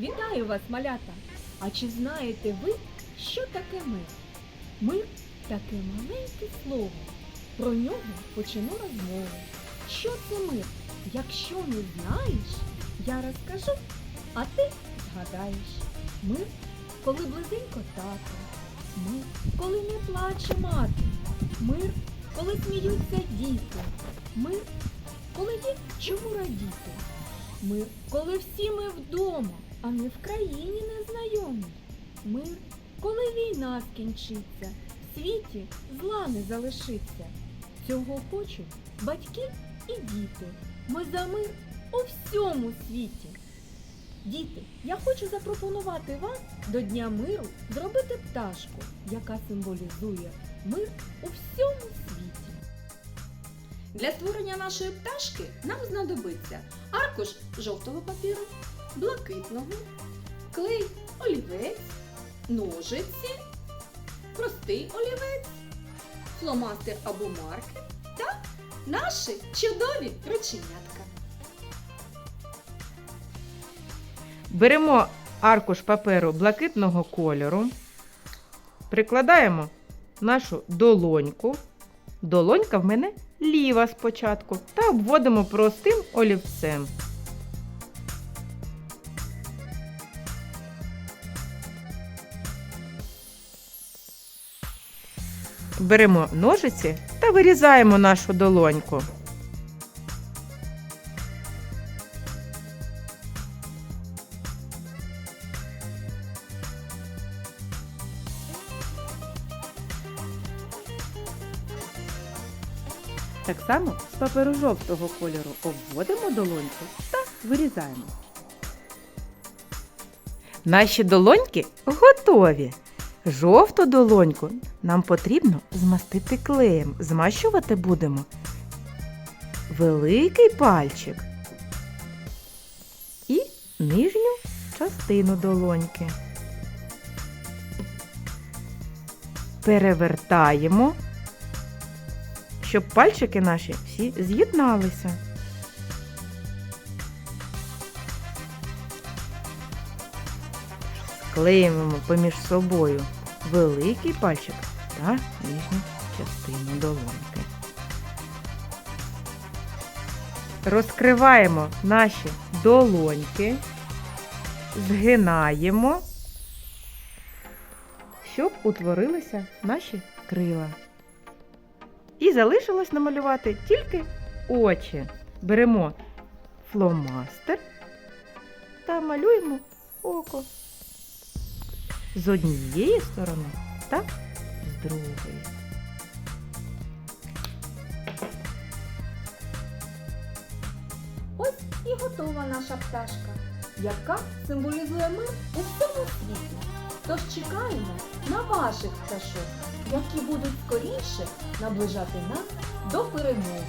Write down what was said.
Вітаю вас, малята! А чи знаєте ви, що таке мир? Мир таке маленьке слово. Про нього почну розмову. Що це мир? Якщо не знаєш, я розкажу, а ти згадаєш. Мир, коли близенько тато. Мир, коли не плаче мати. Мир, коли сміються діти. Мир, коли є чому радіти. Мир, коли всі ми вдома, а не в країні незнайомій. Мир, коли війна скінчиться, в світі зла не залишиться. Цього хочуть батьки і діти. Ми за мир у всьому світі. Діти, я хочу запропонувати вам до Дня миру зробити пташку, яка символізує мир у всьому світі. Для створення нашої пташки нам знадобиться аркуш жовтого папіру, блакитного, клей, олівець, ножиці, простий олівець, фломастер або маркер та наші чудові рученятка. Беремо аркуш паперу блакитного кольору, прикладаємо нашу долоньку. Долонька в мене ліва спочатку та обводимо простим олівцем. Беремо ножиці та вирізаємо нашу долоньку. Так само з паперу жовтого кольору обводимо долоньку та вирізаємо. Наші долоньки готові. Жовту долоньку нам потрібно змастити клеєм. Змащувати будемо великий пальчик і нижню частину долоньки. Перевертаємо щоб пальчики наші всі з'єдналися. Склеїмо поміж собою великий пальчик та нижню частину долоньки. Розкриваємо наші долоньки, згинаємо, щоб утворилися наші крила. І залишилось намалювати тільки очі. Беремо фломастер та малюємо око з однієї сторони та з другої. Ось і готова наша пташка, яка символізує мир у всьому світі. Тож чекаємо на ваших пташок, які будуть скоріше наближати нас до перемоги.